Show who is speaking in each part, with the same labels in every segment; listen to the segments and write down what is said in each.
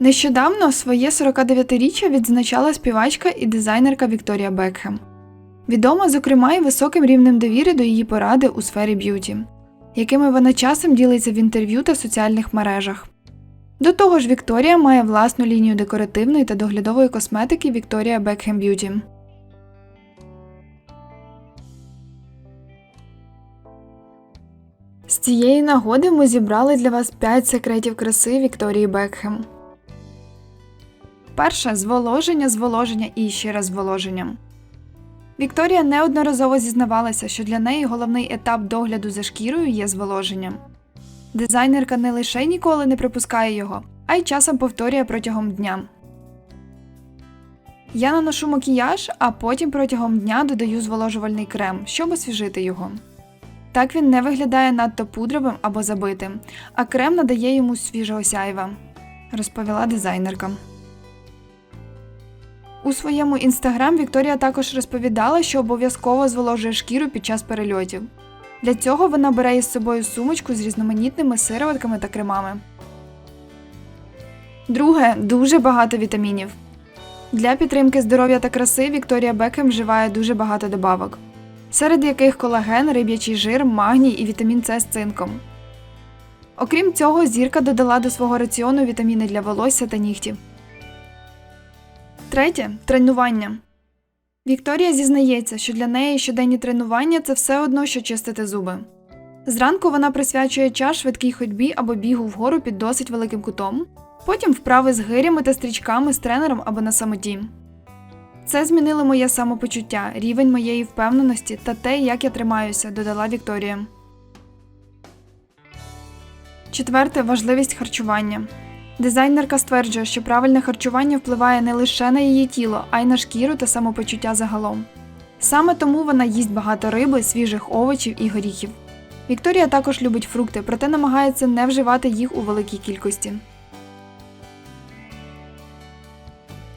Speaker 1: Нещодавно своє 49-річчя відзначала співачка і дизайнерка Вікторія Бекхем. Відома, зокрема, і високим рівнем довіри до її поради у сфері б'юті, якими вона часом ділиться в інтерв'ю та соціальних мережах. До того ж, Вікторія має власну лінію декоративної та доглядової косметики Вікторія Бекхем Б'юті. З цієї нагоди ми зібрали для вас 5 секретів краси Вікторії Бекхем. Перше зволоження, зволоження і ще раз зволоження. Вікторія неодноразово зізнавалася, що для неї головний етап догляду за шкірою є зволоження. Дизайнерка не лише ніколи не припускає його, а й часом повторює протягом дня. Я наношу макіяж, а потім протягом дня додаю зволожувальний крем, щоб освіжити його. Так він не виглядає надто пудровим або забитим, а крем надає йому свіжого сяйва, розповіла дизайнерка. У своєму інстаграм Вікторія також розповідала, що обов'язково зволожує шкіру під час перельотів. Для цього вона бере із собою сумочку з різноманітними сироватками та кремами. Друге дуже багато вітамінів. Для підтримки здоров'я та краси Вікторія Бекем вживає дуже багато добавок, серед яких колаген, риб'ячий жир, магній і вітамін С з цинком. Окрім цього, зірка додала до свого раціону вітаміни для волосся та нігтів. Третє тренування. Вікторія зізнається, що для неї щоденні тренування це все одно, що чистити зуби. Зранку вона присвячує час швидкій ходьбі або бігу вгору під досить великим кутом, потім вправи з гирями та стрічками з тренером або на самоті. Це змінило моє самопочуття, рівень моєї впевненості та те, як я тримаюся, додала Вікторія. Четверте важливість харчування. Дизайнерка стверджує, що правильне харчування впливає не лише на її тіло, а й на шкіру та самопочуття загалом. Саме тому вона їсть багато риби, свіжих овочів і горіхів. Вікторія також любить фрукти, проте намагається не вживати їх у великій кількості.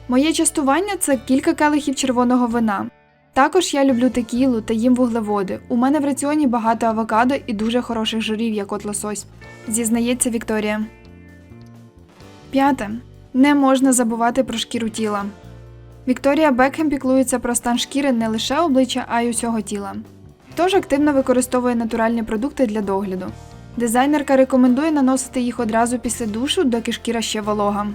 Speaker 1: Моє частування це кілька келихів червоного вина. Також я люблю текілу та їм вуглеводи. У мене в раціоні багато авокадо і дуже хороших жирів, як от лосось, зізнається Вікторія. П'яте. Не можна забувати про шкіру тіла. Вікторія Бекхем піклується про стан шкіри не лише обличчя, а й усього тіла. Тож активно використовує натуральні продукти для догляду. Дизайнерка рекомендує наносити їх одразу після душу, доки шкіра ще волога.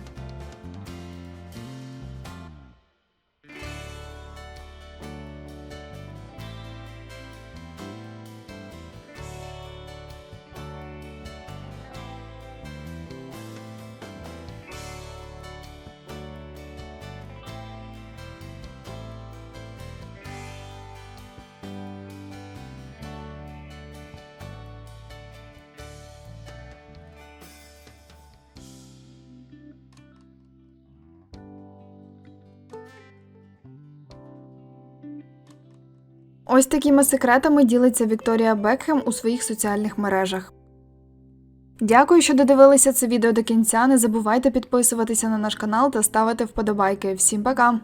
Speaker 1: Ось такими секретами ділиться Вікторія Бекхем у своїх соціальних мережах. Дякую, що додивилися це відео до кінця. Не забувайте підписуватися на наш канал та ставити вподобайки. Всім пока!